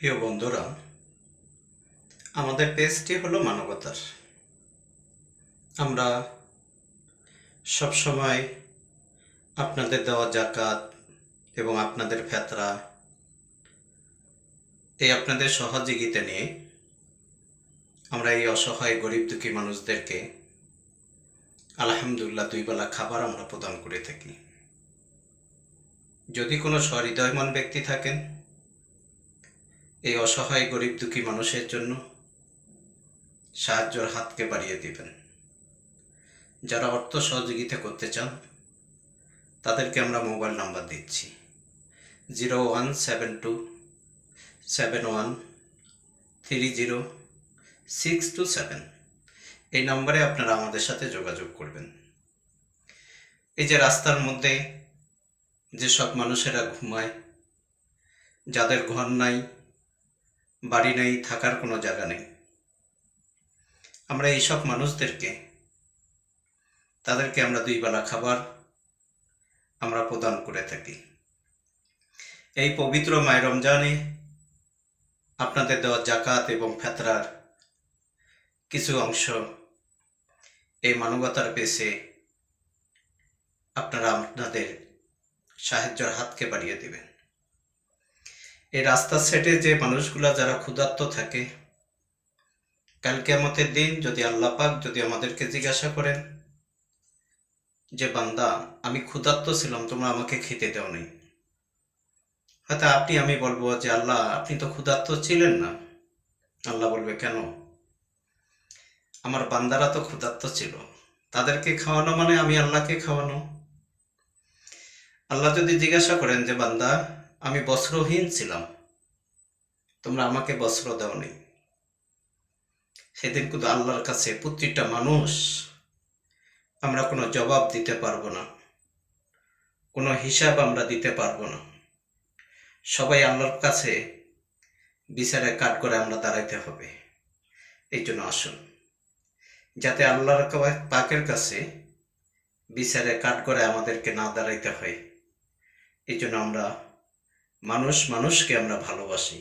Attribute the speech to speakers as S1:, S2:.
S1: প্রিয় বন্ধুরা, আমাদের পেজটি হলো মানবতার। আমরা সবসময় আপনাদের দেওয়া জাকাত এবং আপনাদের ফেতরা এই আপনাদের সহযোগিতা নিয়ে আমরা এই অসহায়, গরিব, দুঃখী মানুষদেরকে আলহামদুলিল্লাহ দুই বেলা খাবার আমরা প্রদান করে থাকি। যদি কোনো সহৃদয়মান ব্যক্তি থাকেন এই অসহায় গরিব দুঃখী মানুষের জন্য সাহায্যের হাতকে বাড়িয়ে দিবেন। যারা অর্থ সহযোগিতা করতে চান, তাদেরকে আমরা মোবাইল নাম্বার দিচ্ছি। Zero one seven two seven one three zero six two seven. এই নম্বরে আপনারা আমাদের সাথে যোগাযোগ করবেন। এই যে রাস্তার মধ্যে যেসব মানুষেরা ঘুমায়, যাদের ঘর নাই বাড়ি নেই, থাকার কোনো জায়গা নেই। আমরা এইসব মানুষদেরকে, তাদেরকে আমরা দুই বেলা খাবার আমরা প্রদান করে থাকি। এই পবিত্র মায় রমজানে আপনাদের দেওয়া জাকাত এবং ফেতরার কিছু অংশ এই মানবতার পেশে আপনারা আপনাদের সাহায্যের হাতকে বাড়িয়ে দেবেন। এই রাস্তার সেটে যে মানুষগুলা যারা ক্ষুধার্ত থাকে কালকে আমাদের দিন যদি আল্লাহ পাক যদি আমাদেরকে জিজ্ঞাসা করেন যে, বান্দা, আমি ক্ষুধার্ত ছিলাম, তোমরা আমাকে খেতে দেও নেই। হয়তো আপনি, আমি বলব যে, আল্লাহ, আপনি তো ক্ষুধার্ত ছিলেন না। আল্লাহ বলবে, কেন? আমার বান্দারা তো ক্ষুধার্ত ছিল। তাদেরকে খাওয়ানো মানে আমি আল্লাহকে খাওয়ানো। আল্লাহ যদি জিজ্ঞাসা করেন যে, বান্দা আমি বস্ত্রহীন ছিলাম। তোমরা আমাকে বস্ত্র দাও নেই সেদিন কিন্তু আল্লাহর কাছে প্রতিটা মানুষ আমরা কোনো জবাব দিতে পারব না। কোনো হিসাব আমরা দিতে পারব না। সবাই আল্লাহর কাছে বিচারে কাট করে আমরা দাঁড়াইতে হবে। এই জন্য আসুন। যাতে আল্লাহর পাকের কাছে বিচারে কাট করে আমাদেরকে না দাঁড়াইতে হয়। এই জন্য আমরা মানুষ মানুষকে আমরা ভালোবাসি।